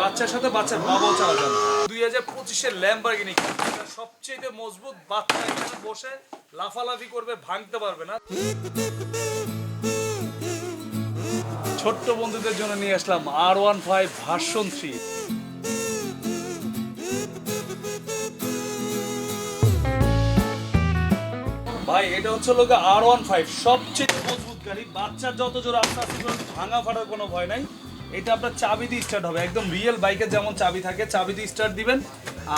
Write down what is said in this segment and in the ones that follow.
বাচ্চার সাথে বাচ্চার বাবাও দুই হাজার পঁচিশের সবচেয়ে মজবুত বাচ্চা এখানে বসে লাফালাফি করবে, ভাঙতে পারবে না। ছোট্ট বন্ধুদের জন্য নিয়ে আসলাম আর ওয়ান ফাইভ ভার্সন থ্রি ভাই, এটা হচ্ছে লোক আর ওয়ান ফাইভ সবচেয়ে মজবুত গাড়ি। বাচ্চার যত জোর আস্তে আস্তে ভাঙা ফাটার কোনো ভয় নাই। এটা আপনার চাবি দিয়ে স্টার্ট হবে, একদম রিয়েল বাইকের যেমন চাবি থাকে, চাবি দিয়ে স্টার্ট দিবেন।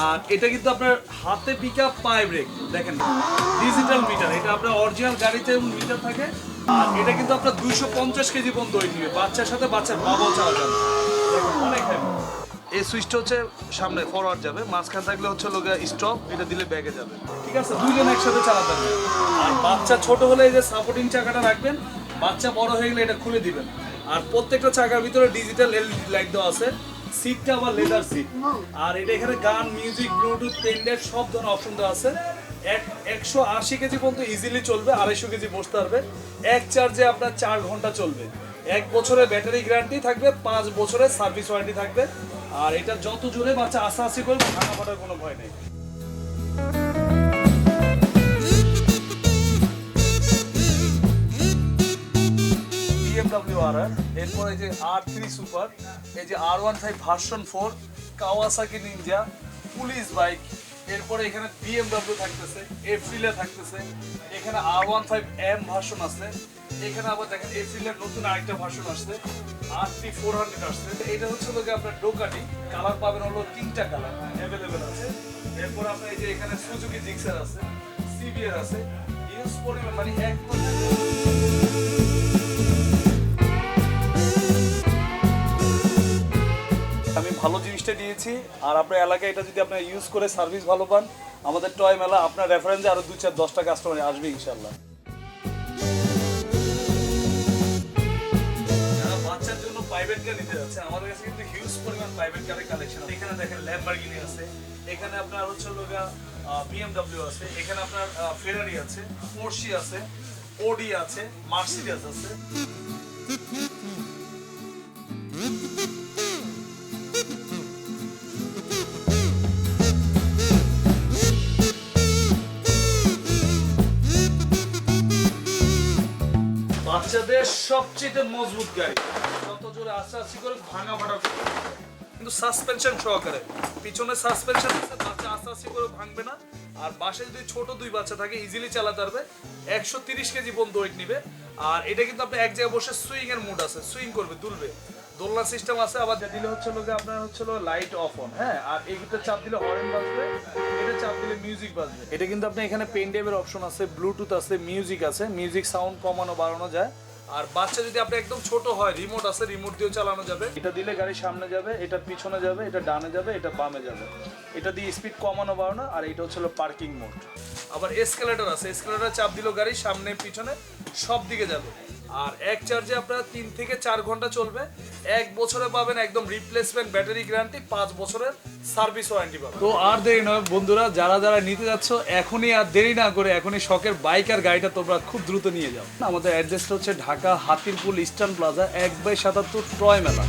আর এটা কিন্তু আপনার হাতে পিক আপ পায়ে ব্রেক দেখেন। ডিজিটাল মিটার এটা আপনার অরিজিনাল গাড়িতে মিটার থাকে, আর এটা কিন্তু আপনার দুইশো পঞ্চাশ কেজি পর্যন্ত ওয়েট নিবে বাচ্চার সাথে বাচ্চার বাবাও চালাতে যাবে। এই সুইচটা হচ্ছে সামনে ফরওয়ার্ড যাবে, মাঝখান থাকলে হচ্ছে লোক স্টপ এটা দিলে ব্যাগে যাবে। ঠিক আছে, দুইজন একসাথে চালাতে হবে। আর বাচ্চা ছোট হলে এই যে সাপোর্টিং চাকাটা রাখবেন, বাচ্চা বড় হয়ে গেলে এটা খুলে দিবেন। আর প্রত্যেকটা চাকার ভিতরে ডিজিটাল এলইডি লাইট দেওয়া আছে। সিটটা আবার লেদার সিট আর এটা এখানে গান মিউজিক ব্লুটুথ পেনড্রাইভ সব ধরনের অপশন দেওয়া আছে। এক একশো আশি কেজি পর্যন্ত ইজিলি চলবে আড়াইশো কেজি বসতে পারবে। এক চার্জে আপনার চার ঘণ্টা চলবে। এক বছরের ব্যাটারি গ্যারান্টি থাকবে পাঁচ বছরের সার্ভিস ওয়ারেন্টি থাকবে। আর এটা যত জোরে বাচ্চা আস্তে আস্তে করবে ভাঙা ফাটার কোনো ভয় নেই। আর এরপর এই যে আর থ্রি সুপার এই যে R one five version four Kawasaki Ninja police bike এরপরে এখানে বিএমডব্লিউ থাকতেছে এফ্রিলে থাকতেছে, এখানে R one five M version আছে, এখানে আবার দেখেন এফ্রিলের নতুন আরেকটা ভার্সন আসছে আর টি ফোর হান্ড্রেড আসছে, এটা হচ্ছে লোকে আপনার ডোকাটি কালার পাবেন হলো তিনটা কালার অ্যাভেলেবেল আছে, এরপর আপনার এই যে এখানে সুজুকি জিক্সার আছে সিবিআর আছে ইউজ পরিমাণ মানে এক ভালো জিনিসটা দিয়েছি। আর আপনার এলাকায় এটা যদি আপনার ইউজ করে সার্ভিস ভালো পান, আমাদের টয় মেলা, আপনার রেফারেন্সে আরও দু চার, দশটা কাস্টমার আসবে ইনশাল্লাহ প্রাইভেট কার নিতে যাচ্ছে, আমাদের কাছে কিন্তু হিউজ পরিমাণ প্রাইভেট কারের কালেকশন এখানে দেখেন ল্যাম্বরগিনি আছে, এখানে আপনার হচ্ছে লোগা বিএমডব্লিউ আছে, এখানে আপনার ফেরারি আছে পোর্শি আছে ওডি আছে মার্সিডিজ আছে। বাচ্চাদের সবচেয়ে মজবুত গাড়ি। যত জোরে আস্তে আস্তে করে ভাঙা ফাটা কিন্তু সাসপেনশন সহকারে। পিছনে সাসপেনশন আছে, বাচ্চা আস্তে আস্তে করে ভাঙবে না। আর বাসে যদি ছোট দুই বাচ্চা থাকে ইজিলি চালাতে পারবে। একশো তিরিশ কেজি পর্যন্ত ওয়েট নিবে। আর এটা কিন্তু আপনি এক জায়গায় বসে সুইং এর মুড আছে সুইং করবে, দুলবে। দোলনা সিস্টেম আছে, আবার দিলে হচ্ছে লোকে আপনার হচ্ছে লাইট অফ অন হ্যাঁ? আর এইটা চাপ দিলে হর্ন বাজবে, এটা চাপ দিলে মিউজিক বাজবে। এটা কিন্তু আপনি এখানে পেন ড্রাইভের অপশন আছে ব্লুটুথ আছে মিউজিক আছে মিউজিক সাউন্ড কমানো, বাড়ানো যায়। আর বাচ্চা যদি আপনি একদম ছোট হয় রিমোট আছে রিমোট দিয়েও চালানো যাবে। এটা দিলে গাড়ি সামনে যাবে, এটা পিছনে যাবে, এটা ডানে যাবে, এটা বামে যাবে। এটা দিয়ে স্পিড কমানো, বাড়ানো, আর এটা হচ্ছে পার্কিং মোড আবার এসকেলেটর আছে এসকেলেটর চাপ দিল গাড়ি সামনে, পিছনে সব দিকে যাবে। আর এক চার্জে আপনার তিন থেকে চার ঘণ্টা চলবে। এক বছরে পাবেন একদম রিপ্লেসমেন্ট ব্যাটারি গ্যারান্টি পাঁচ বছরের সার্ভিস ওয়ারেন্টি পাবেন। তো আর দেরি নয় বন্ধুরা, যারা যারা নিতে যাচ্ছ, এখনই আর দেরি না করে এখনই শখের বাইক আর গাড়িটা তোমরা খুব দ্রুত নিয়ে যাও। আমাদের অ্যাড্রেসটা হচ্ছে ঢাকা হাতিরপুল ইস্টার্ন প্লাজা এক বাই সাতাত্তর ট্রয় মেলা